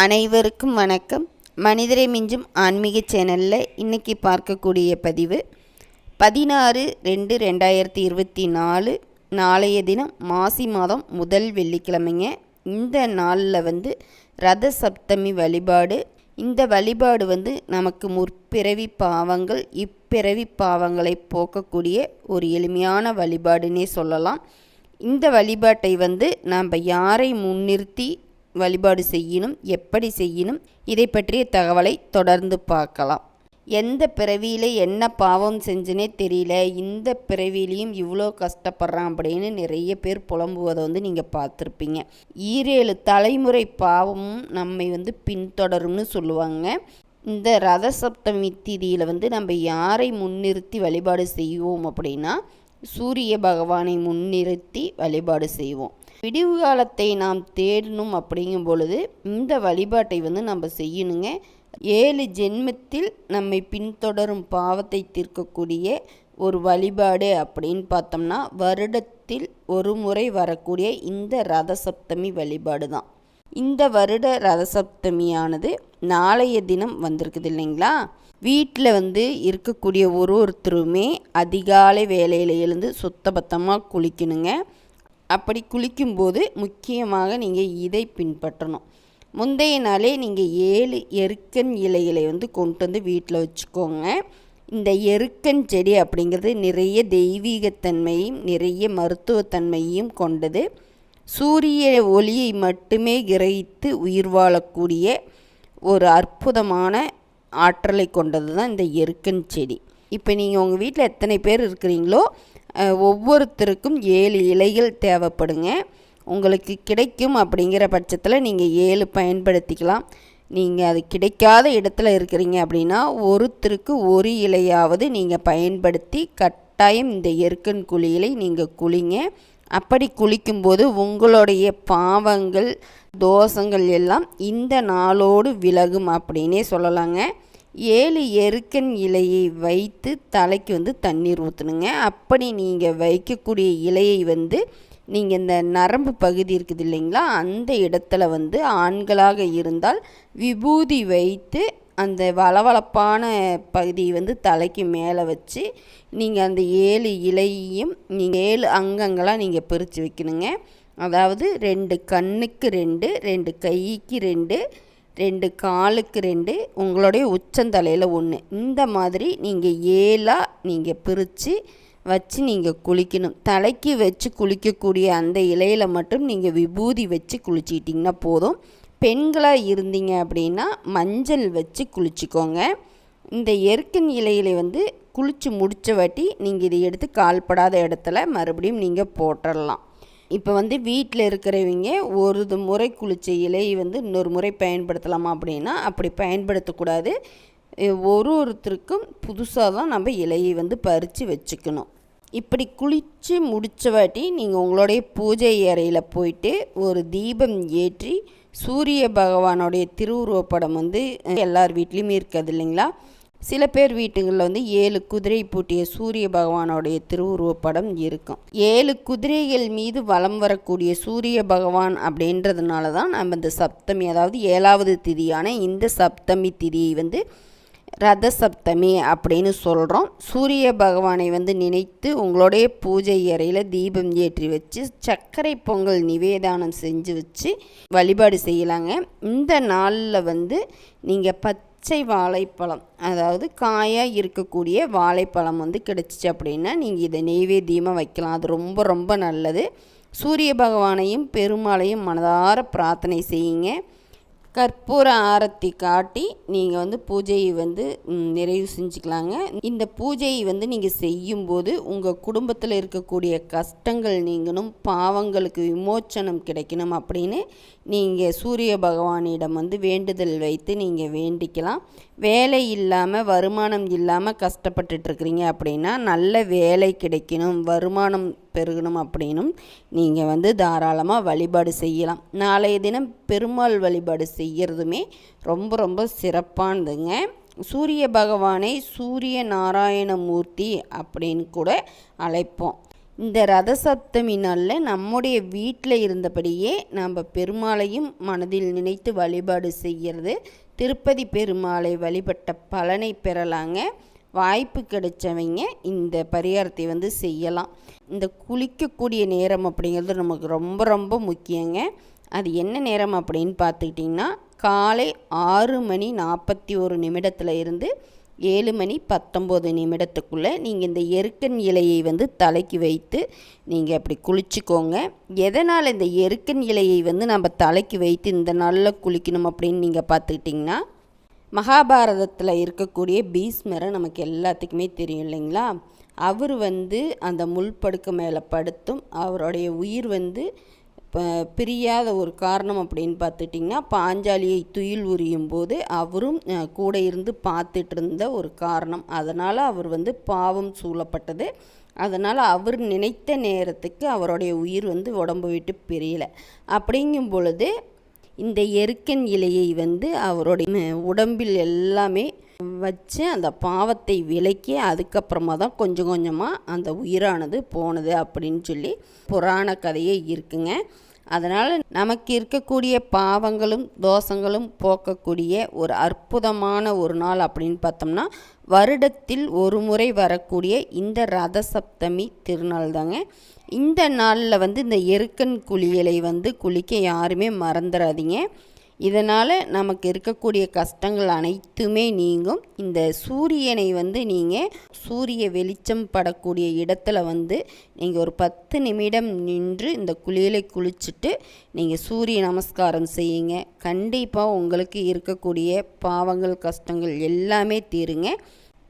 அனைவருக்கும் வணக்கம். மனிதரை மிஞ்சும் ஆன்மீக சேனலில் இன்றைக்கி பார்க்கக்கூடிய பதிவு பதினாறு ரெண்டு ரெண்டாயிரத்தி இருபத்தி நாலு நாளைய தினம் மாசி மாதம் முதல் வெள்ளிக்கிழமைங்க. இந்த நாளில் வந்து ரத சப்தமி வழிபாடு. இந்த வழிபாடு வந்து நமக்கு முற்பிறவி பாவங்கள் இப்பிறவி பாவங்களை போக்கக்கூடிய ஒரு எளிமையான வழிபாடுன்னே சொல்லலாம். இந்த வழிபாட்டை வந்து நாம் யாரை முன்னிறுத்தி வழிபாடு செய்யணும் எப்படி செய்யணும் இதை பற்றிய தகவலை தொடர்ந்து பார்க்கலாம். எந்த பிறவியில் என்ன பாவம் செஞ்சுனே தெரியல. இந்த பிறவிலையும் இவ்வளோ கஷ்டப்படுறான் அப்படின்னு நிறைய பேர் புலம்புவதை வந்து நீங்கள் பார்த்துருப்பீங்க. ஈரேழு தலைமுறை பாவமும் நம்மை வந்து பின்தொடரும்னு சொல்லுவாங்க. இந்த ரத சப்தமி திதியில் வந்து நம்ம யாரை முன்னிறுத்தி வழிபாடு செய்வோம் அப்படின்னா சூரிய பகவானை முன்னிறுத்தி வழிபாடு செய்வோம். விடிவு காலத்தை நாம் தேடணும் அப்படிங்கும் பொழுது இந்த வழிபாட்டை வந்து நம்ம செய்யணுங்க. ஏழு ஜென்மத்தில் நம்மை பின்தொடரும் பாவத்தை தீர்க்கக்கூடிய ஒரு வழிபாடு அப்படின்னு பார்த்தோம்னா வருடத்தில் ஒரு முறை வரக்கூடிய இந்த ரத சப்தமி வழிபாடு தான். இந்த வருட ரதசப்தமியானது நாளைய தினம் வந்திருக்குது இல்லைங்களா? வீட்டில் வந்து இருக்கக்கூடிய ஒரு ஒருத்தருமே அதிகாலை வேலையில் எழுந்து சுத்தபத்தமாக குளிக்கணுங்க. அப்படி குளிக்கும்போது முக்கியமாக நீங்கள் இதை பின்பற்றணும். முந்தைய நாளே நீங்கள் ஏழு எருக்கன் இலைகளை வந்து கொண்டு வந்து வீட்டில் வச்சுக்கோங்க. இந்த எருக்கன் செடி அப்படிங்கிறது நிறைய தெய்வீகத்தன்மையும் நிறைய மருத்துவத்தன்மையும் கொண்டது. சூரிய ஒளியை மட்டுமே கிரகித்து உயிர் வாழக்கூடிய ஒரு அற்புதமான ஆற்றலை கொண்டது தான் இந்த எருக்கன் செடி. இப்போ நீங்கள் உங்கள் வீட்டில் எத்தனை பேர் இருக்கிறீங்களோ ஒவ்வொருத்தருக்கும் ஏழு இலைகள் தேவைப்படுங்க. உங்களுக்கு கிடைக்கும் அப்படிங்கிற பட்சத்தில் நீங்கள் ஏழு பயன்படுத்திக்கலாம். நீங்கள் அது கிடைக்காத இடத்துல இருக்கிறீங்க அப்படின்னா ஒருத்தருக்கு ஒரு இலையாவது நீங்கள் பயன்படுத்தி கட்டாயம் இந்த எருக்கன் குழியிலை நீங்கள் குளிங்க. அப்படி குளிக்கும்போது உங்களுடைய பாவங்கள் தோஷங்கள் எல்லாம் இந்த நாளோடு விலகும் அப்படின்னே சொல்லலாங்க. ஏழு எருக்கன் இலையை வைத்து தலைக்கு வந்து தண்ணீர் ஊற்றணுங்க அப்படி நீங்கள் வைக்கக்கூடிய இலையை வந்து நீங்கள் இந்த நரம்பு பகுதி இருக்குது இல்லைங்களா அந்த இடத்துல வந்து ஆண்களாக இருந்தால் விபூதி வைத்து அந்த வளவளப்பான பகுதியை வந்து தலைக்கு மேலே வச்சு நீங்கள் அந்த ஏழு இலையையும் நீங்கள் ஏழு அங்கங்களாக நீங்கள் பிரித்து வைக்கணுங்க. அதாவது ரெண்டு கண்ணுக்கு ரெண்டு ரெண்டு கைக்கு ரெண்டு ரெண்டு காலுக்கு ரெண்டு உங்களுடைய உச்சந்தலையில் ஒன்று இந்த மாதிரி நீங்கள் ஏழாக நீங்கள் பிரித்து வச்சு நீங்கள் குளிக்கணும். தலைக்கு வச்சு குளிக்கக்கூடிய அந்த இலையில் மட்டும் நீங்கள் விபூதி வச்சு குளிச்சிட்டிங்கன்னா போதும். பெண்களாக இருந்தீங்க அப்படின்னா மஞ்சள் வச்சு குளிச்சிக்கோங்க. இந்த எருக்கன் இலையில வந்து குளித்து முடித்த வாட்டி நீங்கள் இதை எடுத்து கால்படாத இடத்துல மறுபடியும் நீங்கள் போட்டுடலாம் இப்போ வந்து வீட்டில் இருக்கிறவங்க ஒரு முறை குளித்த இலையை வந்து இன்னொரு முறை பயன்படுத்தலாமா அப்படின்னா அப்படி பயன்படுத்தக்கூடாது. ஒரு ஒருத்தருக்கும் புதுசாக தான் நம்ம இலையை வந்து பறித்து வச்சுக்கணும். இப்படி குளித்து முடித்த வாட்டி நீங்கள் உங்களுடைய பூஜை அறையில் போயிட்டு ஒரு தீபம் ஏற்றி சூரிய பகவானுடைய திருவுருவப்படம் வந்து எல்லார் வீட்லேயுமே இருக்காது இல்லைங்களா? சில பேர் வீட்டுகளில் வந்து ஏழு குதிரை பூட்டிய சூரிய பகவானுடைய திருவுருவப்படம் இருக்கும். ஏழு குதிரைகள் மீது வலம் வரக்கூடிய சூரிய பகவான் அப்படின்றதுனால தான் நம்ம இந்த சப்தமி அதாவது ஏழாவது திதியான இந்த சப்தமி திதியை வந்து ரத சப்தமி அப்படின்னு சொல்கிறோம் சூரிய பகவானை வந்து நினைத்து உங்களுடைய பூஜை அறையில் தீபம் ஏற்றி வச்சு சர்க்கரை பொங்கல் நிவேதானம் செஞ்சு வச்சு வழிபாடு செய்யலாங்க. இந்த நாளில் வந்து நீங்கள் பத் பச்சை வாழைப்பழம் அதாவது காயாக இருக்கக்கூடிய வாழைப்பழம் வந்து கிடச்சிச்சு அப்படின்னா நீங்கள் இதை நெய்வேத்தியமாக வைக்கலாம். அது ரொம்ப ரொம்ப நல்லது. சூரிய பகவானையும் பெருமாளையும் மனதார பிரார்த்தனை செய்யுங்க. கற்பூர ஆரத்தி காட்டி நீங்கள் வந்து பூஜையை வந்து நிறைவு செஞ்சுக்கலாங்க. இந்த பூஜையை வந்து நீங்கள் செய்யும்போது உங்கள் குடும்பத்தில் இருக்கக்கூடிய கஷ்டங்கள் நீங்கணும் பாவங்களுக்கு விமோச்சனம் கிடைக்கணும் அப்படின்னு நீங்கள் சூரிய பகவானிடம் வந்து வேண்டுதல் வைத்து நீங்கள் வேண்டிக்கலாம். வேலை இல்லாமல் வருமானம் இல்லாமல் கஷ்டப்பட்டுட்ருக்குறீங்க அப்படின்னா நல்ல வேலை கிடைக்கணும் வருமானம் பெருகணும் அப்படின்னும் நீங்கள் வந்து தாராளமாக வழிபாடு செய்யலாம். நாளைய தினம் பெருமாள் வழிபாடு செய்கிறதுமே ரொம்ப ரொம்ப சிறப்பானதுங்க. சூரிய பகவானை சூரிய நாராயணமூர்த்தி அப்படின்னு கூட அழைப்போம். இந்த ரத சப்தமி நாளில் நம்முடைய வீட்டில் இருந்தபடியே நம்ம பெருமாளையும் மனதில் நினைத்து வழிபாடு செய்கிறது திருப்பதி பெருமாளை வழிபட்ட பலனை பெறலாங்க. வாய்ப்பு கிடைச்சவங்க இந்த பரிகாரத்தை வந்து செய்யலாம். இந்த குளிக்கக்கூடிய நேரம் அப்படிங்கிறது நமக்கு ரொம்ப ரொம்ப முக்கியங்க. அது என்ன நேரம் அப்படின்னு பார்த்துக்கிட்டிங்கன்னா காலை ஆறு மணி நாற்பத்தி ஒரு நிமிடத்தில் இருந்து ஏழு மணி பத்தொம்போது நிமிடத்துக்குள்ளே நீங்கள் இந்த எருக்கன் இலையை வந்து தலைக்கு வைத்து நீங்கள் அப்படி குளிச்சுக்கோங்க. எதனால் இந்த எருக்கன் இலையை வந்து நம்ம தலைக்கு வைத்து இந்த நாளில் குளிக்கணும் அப்படின்னு நீங்கள் பார்த்துக்கிட்டிங்கன்னா மகாபாரதத்தில் இருக்கக்கூடிய பீஸ்மரை நமக்கு எல்லாத்துக்குமே தெரியும் இல்லைங்களா? அவர் வந்து அந்த முள்படுக்க மேலே படுத்தும் அவருடைய உயிர் வந்து பிரியாத ஒரு காரணம் அப்படின்னு பார்த்துட்டிங்கன்னா பாஞ்சாலியை துயில் உரியும் போது அவரும் கூட இருந்து பார்த்துட்டு இருந்த ஒரு காரணம். அதனால் அவர் வந்து பாவம் சூழப்பட்டது. அதனால் அவர் நினைத்த நேரத்துக்கு அவருடைய உயிர் வந்து உடம்பு விட்டு பிரியலை. அப்படிங்கும் பொழுது இந்த எருக்கன் இலையை வந்து அவருடைய உடம்பில் எல்லாமே வச்சு அந்த பாவத்தை விலக்கி அதுக்கப்புறமா தான் கொஞ்சம் கொஞ்சமாக அந்த உயிரானது போனது அப்படின்னு சொல்லி புராண கதையே இருக்குங்க. அதனால் நமக்கு இருக்கக்கூடிய பாவங்களும் தோஷங்களும் போக்கக்கூடிய ஒரு அற்புதமான ஒரு நாள் அப்படின்னு பார்த்தோம்னா வருடத்தில் ஒரு முறை வரக்கூடிய இந்த ரத சப்தமி திருநாள் தாங்க. இந்த நாளில் வந்து இந்த எருக்கன் குளியலை வந்து குளிக்க யாருமே மறந்துடாதீங்க இதனால் நமக்கு இருக்கக்கூடிய கஷ்டங்கள் அனைத்துமே நீங்கும். இந்த சூரியனை வந்து நீங்கள் சூரிய வெளிச்சம் படக்கூடிய இடத்துல வந்து நீங்கள் ஒரு பத்து நிமிடம் நின்று இந்த குளியலை குளிச்சுட்டு நீங்கள் சூரிய நமஸ்காரம் செய்யுங்க. கண்டிப்பாக உங்களுக்கு இருக்கக்கூடிய பாவங்கள் கஷ்டங்கள் எல்லாமே தீருங்க.